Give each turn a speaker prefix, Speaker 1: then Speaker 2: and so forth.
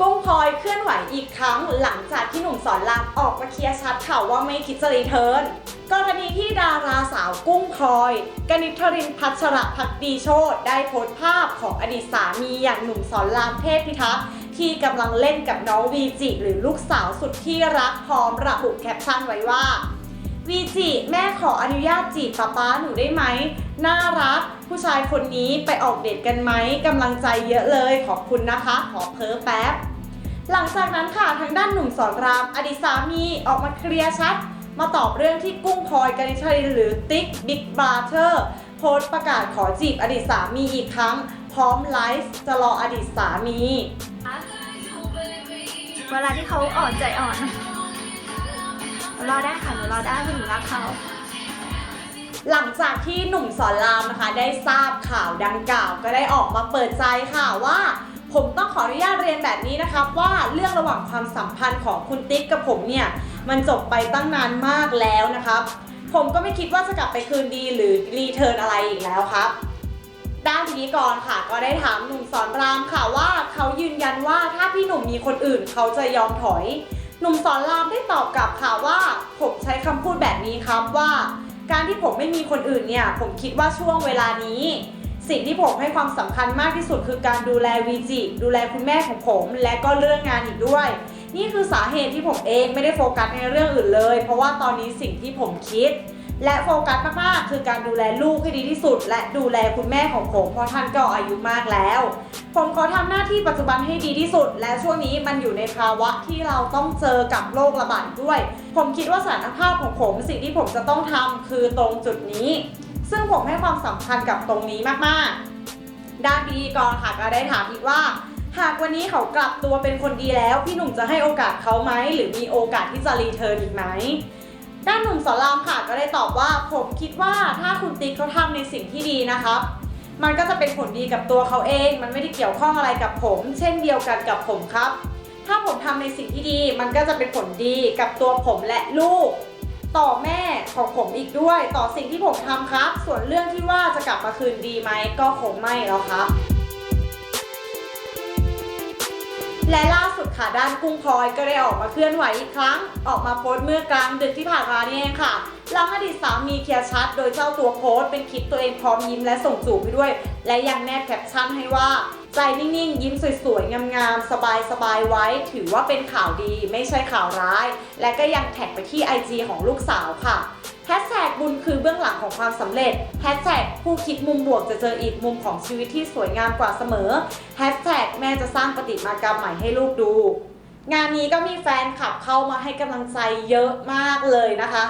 Speaker 1: กุ้งพลอยเคลื่อนไหวอีกครั้งหลังจากที่หนุ่มสอนรามออกมาเคลียร์ชัดข่าวว่าไม่คิดจะรีเทิร์นกรณีที่ดาราสาวกุ้งพลอยกนิษฐรินพัชระพักดีโชตได้โพสต์ภาพของอดีตสามีอย่างหนุ่มสอนรามเทพพิทักษ์ที่กำลังเล่นกับน้องวีจิหรือลูกสาวสุดที่รักพร้อมระบุแคปชั่นไว้ว่าวีจิแม่ขออนุญาตจีบป๊าป๊าหนูได้ไหม น่ารัก ผู้ชายคนนี้ไปออกเดทกันไหมกำลังใจเยอะเลยขอบคุณนะคะ ขอเพ้อแป๊บ หลังจากนั้นค่ะทางด้านหนุ่มสอนรามอดีตสามีออกมาเคลียร์ชัด มาตอบเรื่องที่กุ้งพลอยกันิษฐรินหรือติ๊กบิ๊กบราเธอร์โพสต์ประกาศขอจีบอดีตสามีอีกครั้ง พร้อมไลฟ์จะรออดีตสามี
Speaker 2: เวลาที่เขาอ่อนใจอ่อนหนูรอได้ค่ะหนูรอได้เพราะหนูรักเขา
Speaker 1: หลังจากที่หนุ่มสอนรามนะคะ ได้ทราบข่าวดังกล่าว ก็ได้ออกมาเปิดใจค่ะว่า ผมต้องขออนุญาตเรียนแบบนี้นะครับ ว่าเรื่องระหว่างความสัมพันธ์ของคุณติ๊กกับผมเนี่ยมันจบไปตั้งนานมากแล้วนะครับ ผมก็ไม่คิดว่าจะกลับไปคืนดีหรือรีเทิร์นอะไรอีกแล้วครับด้านพิธีกรค่ะ ก็ได้ถามหนุ่มสอนรามค่ะว่าเขายืนยันว่าถ้าพี่หนุ่มมีคนอื่นเขาจะยอมถอย หนุ่มสอนรามได้ตอบกลับค่ะว่า ผมใช้คำพูดแบบนี้ครับว่า การที่ผมไม่มีคนอื่นเนี่ยผมคิดว่าช่วงเวลานี้ สิ่งที่ผมให้ความสำคัญมากที่สุดคือการดูแลวีจิดูแลคุณแม่ของผม และก็เรื่องงานอีกด้วย นี่คือสาเหตุที่ผมเองไม่ได้โฟกัสในเรื่องอื่นเลย เพราะว่าตอนนี้สิ่งที่ผมคิด และโฟกัสมากๆคือการดูแลลูกให้ดีที่สุด และดูแลคุณแม่ของผมเพราะท่านก็อายุมากแล้ว ผมขอทำหน้าที่ปัจจุบันให้ดีที่สุด และช่วงนี้มันอยู่ในภาวะที่เราต้องเจอกับโรคระบาดด้วย ผมคิดว่าสานภาพของผมสิ่งที่ผมจะต้องทำคือตรงจุดนี้ ซึ่งผมให้ความสำคัญกับตรงนี้มากๆ ด้านพิธีกรค่ะก็ได้ถามอีกว่าหากวันนี้เขากลับตัวเป็นคนดีแล้ว พี่หนุ่มจะให้โอกาสเขาไหมหรือมีโอกาสที่จะรีเทิร์นอีกไหม ด้านหนุ่มสอนรามค่ะก็ได้ตอบว่า ผมคิดว่าถ้าคุณติ๊กเขาทำในสิ่งที่ดีนะครับ มันก็จะเป็นผลดีกับตัวเขาเอง มันไม่ได้เกี่ยวข้องอะไรกับผม เช่นเดียวกันกับผมครับ ถ้าผมทำในสิ่งที่ดี มันก็จะเป็นผลดีกับตัวผมและลูก ต่อแม่ของผมอีกด้วย ต่อสิ่งที่ผมทำครับ ส่วนเรื่องที่ว่าจะกลับมาคืนดีไหมก็คงไม่แล้วครับ และล่าส ค่ะ ด้านกุ้งพลอยก็ได้ออกมาเคลื่อนไหวอีกครั้ง ออกมาโพสต์เมื่อกลางดึกที่ผ่านมานี่เองค่ะ หลังอดีตสามีเคลียร์ชัด โดยเจ้าตัวโพสต์เป็นคลิปตัวเองพร้อมยิ้มและส่งจูบไปด้วย และยังแนบแคปชั่นให้ว่าใจนิ่งๆ ยิ้มสวยๆ งามๆ สบายๆ ไว้ ถือว่าเป็นข่าวดีไม่ใช่ข่าวร้าย และก็ยังแท็กไปที่ IG ของลูกสาวค่ะแฮชแท็กบุญคือเบื้องหลังของความสำเร็จแฮชแท็กผู้คิดมุมบวกจะเจออีกมุมของชีวิตที่สวยงามกว่าเสมอแฮชแท็ก แม่จะสร้างปฏิมากรรมใหม่ให้ลูกดู งานนี้ก็มีแฟนคลับเข้ามาให้กำลังใจเยอะมากเลยนะคะ